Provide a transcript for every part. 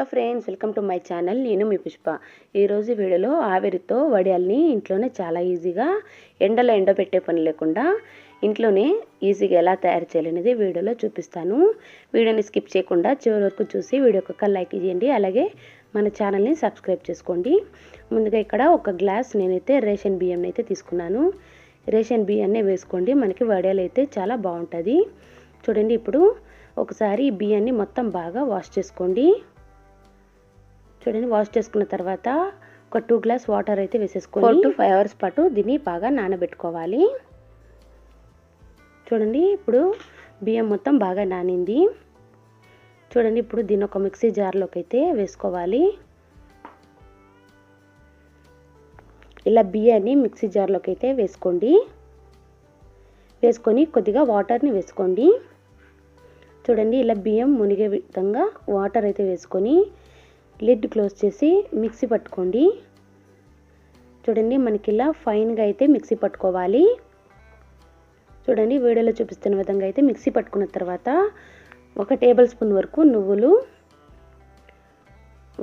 Hello friends welcome to my channel. నేను మీ పుష్ప. ఈరోజు వీడియోలో ఆవిరితో వడియాల్ని ఇంట్లోనే చాలా ఈజీగా ఎండలో ఎండబెట్టే పని లేకుండా ఇంట్లోనే ఈజీగా ఎలా తయారు చేయాలనేది వీడియోలో చూపిస్తాను. వీడియోని స్కిప్ చేయకుండా చివరి వరకు చూసి వీడియో ఒక లైక్ చేయండి. అలాగే మన ఛానల్ని సబ్స్క్రైబ్ చేసుకోండి. ముందుగా ఇక్కడ ఒక గ్లాస్ నేనైతే రేషన్ బియ్యం అయితే తీసుకున్నాను. రేషన్ బియ్యాన్ని వేసుకోండి. మనకి వడియాలు అయితే చాలా బాగుంటుంది. చూడండి ఇప్పుడు ఒకసారి ఈ బియ్యాన్ని మొత్తం బాగా వాష్ చేసుకోండి. చూడండి వాష్ చేసుకున్న తర్వాత ఒక టూ గ్లాస్ వాటర్ అయితే వేసేసుకోండి ఫోర్ టు ఫైవ్ అవర్స్ పాటు దీన్ని బాగా నానబెట్టుకోవాలి. చూడండి ఇప్పుడు బియ్యం మొత్తం బాగా నానింది. చూడండి ఇప్పుడు దీన్ని ఒక మిక్సీ జార్లోకి అయితే వేసుకోవాలి. ఇలా బియ్యాన్ని మిక్సీ జార్లోకి అయితే వేసుకోండి. వేసుకొని కొద్దిగా వాటర్ని వేసుకోండి. చూడండి ఇలా బియ్యం మునిగే విధంగా వాటర్ అయితే వేసుకొని లిడ్ క్లోజ్ చేసి మిక్సీ పట్టుకోండి. చూడండి మనకి ఇలా ఫైన్గా అయితే మిక్సీ పట్టుకోవాలి. చూడండి వీడియోలో చూపిస్తున్న విధంగా అయితే మిక్సీ పట్టుకున్న తర్వాత ఒక టేబుల్ స్పూన్ వరకు నువ్వులు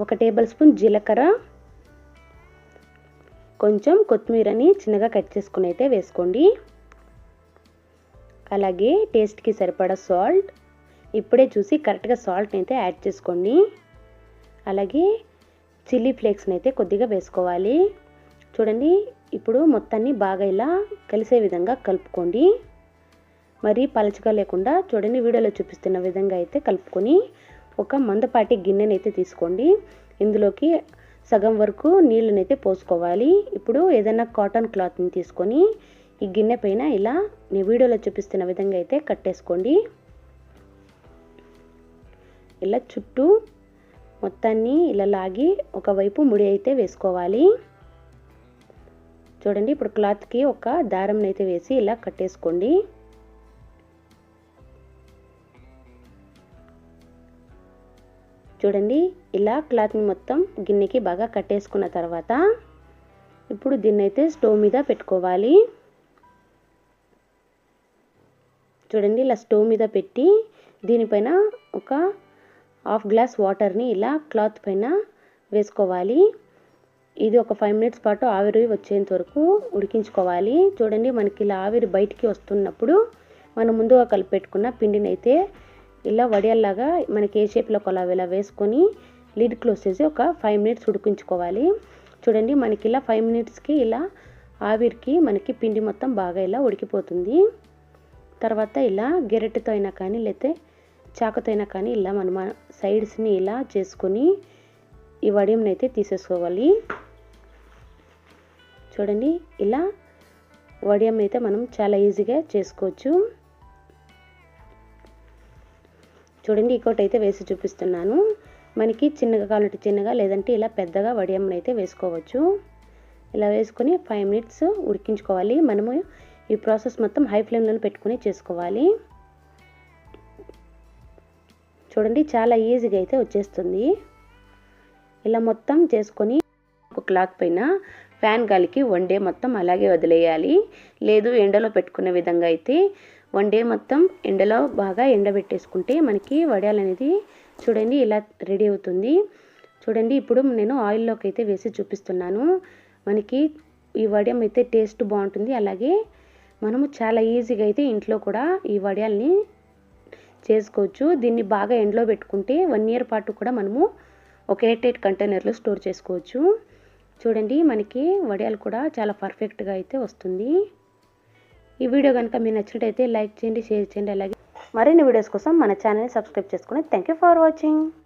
ఒక టేబుల్ స్పూన్ జీలకర్ర కొంచెం కొత్తిమీరని చిన్నగా కట్ చేసుకుని అయితే వేసుకోండి. అలాగే టేస్ట్కి సరిపడా సాల్ట్ ఇప్పుడే చూసి కరెక్ట్గా సాల్ట్ని అయితే యాడ్ చేసుకోండి. అలాగే చిల్లీ ఫ్లేక్స్ని అయితే కొద్దిగా వేసుకోవాలి. చూడండి ఇప్పుడు మొత్తాన్ని బాగా ఇలా కలిసే విధంగా కలుపుకోండి. మరి పలచగా లేకుండా చూడండి వీడియోలో చూపిస్తున్న విధంగా అయితే కలుపుకొని ఒక మందపాటి గిన్నెని అయితే తీసుకోండి. ఇందులోకి సగం వరకు నీళ్ళనైతే పోసుకోవాలి. ఇప్పుడు ఏదైనా కాటన్ క్లాత్ని తీసుకొని ఈ గిన్నె పైన ఇలా నేను వీడియోలో చూపిస్తున్న విధంగా అయితే కట్టేసుకోండి. ఇలా చుట్టూ మొత్తాన్ని ఇలా లాగి ఒకవైపు ముడి అయితే వేసుకోవాలి. చూడండి ఇప్పుడు క్లాత్కి ఒక దారం అయితే వేసి ఇలా కట్టేసుకోండి. చూడండి ఇలా క్లాత్ని మొత్తం గిన్నెకి బాగా కట్టేసుకున్న తర్వాత ఇప్పుడు దీన్ని అయితే స్టవ్ మీద పెట్టుకోవాలి. చూడండి ఇలా స్టవ్ మీద పెట్టి దీనిపైన ఒక హాఫ్ గ్లాస్ వాటర్ని ఇలా క్లాత్ పైన వేసుకోవాలి. ఇది ఒక ఫైవ్ మినిట్స్ పాటు ఆవిరి వచ్చేంత వరకు ఉడికించుకోవాలి. చూడండి మనకి ఇలా ఆవిరి బయటికి వస్తున్నప్పుడు మనం ముందుగా కలిపెట్టుకున్న పిండిని అయితే ఇలా వడియాల్లాగా మనకి ఏ షేప్లో కొలా ఇలా వేసుకొని లిడ్ క్లోజ్ చేసి ఒక ఫైవ్ మినిట్స్ ఉడికించుకోవాలి. చూడండి మనకి ఇలా ఫైవ్ మినిట్స్కి ఇలా ఆవిరికి మనకి పిండి మొత్తం బాగా ఇలా ఉడికిపోతుంది. తర్వాత ఇలా గెరెట్తో అయినా కానీ లేకపోతే చాకుతో కానీ ఇలా మనం సైడ్స్ని ఇలా చేసుకొని ఈ వడియంని అయితే తీసేసుకోవాలి. చూడండి ఇలా వడియం అయితే మనం చాలా ఈజీగా చేసుకోవచ్చు. చూడండి ఇంకోటి అయితే వేసి చూపిస్తున్నాను. మనకి చిన్నగా కావాలంటే చిన్నగా లేదంటే ఇలా పెద్దగా వడియం అయితే వేసుకోవచ్చు. ఇలా వేసుకొని ఫైవ్ మినిట్స్ ఉడికించుకోవాలి. మనము ఈ ప్రాసెస్ మొత్తం హై ఫ్లేమ్లో పెట్టుకుని చేసుకోవాలి. చూడండి చాలా ఈజీగా అయితే వచ్చేస్తుంది. ఇలా మొత్తం చేసుకొని ఒక క్లాత్ పైన ఫ్యాన్ గాలికి వన్ డే మొత్తం అలాగే వదిలేయాలి. లేదు ఎండలో పెట్టుకునే విధంగా అయితే వన్ డే మొత్తం ఎండలో బాగా ఎండబెట్టేసుకుంటే మనకి వడియాలు అనేది చూడండి ఇలా రెడీ అవుతుంది. చూడండి ఇప్పుడు నేను ఆయిల్లోకి అయితే వేసి చూపిస్తున్నాను. మనకి ఈ వడియం అయితే టేస్ట్ బాగుంటుంది. అలాగే మనము చాలా ఈజీగా అయితే ఇంట్లో కూడా ఈ వడియాల్ని చేసుకోవచ్చు. దీన్ని బాగా ఎండలో పెట్టుకుంటే వన్ ఇయర్ పాటు కూడా మనము ఒక ఎయిట్ ఎయిట్ కంటైనర్లో స్టోర్ చేసుకోవచ్చు. చూడండి మనకి వడియాలు కూడా చాలా పర్ఫెక్ట్గా అయితే వస్తుంది. ఈ వీడియో కనుక మీరు నచ్చినట్టయితే లైక్ చేయండి షేర్ చేయండి అలాగే మరిన్ని వీడియోస్ కోసం మన ఛానల్ని సబ్స్క్రైబ్ చేసుకోండి థ్యాంక్ యూ ఫర్ వాచింగ్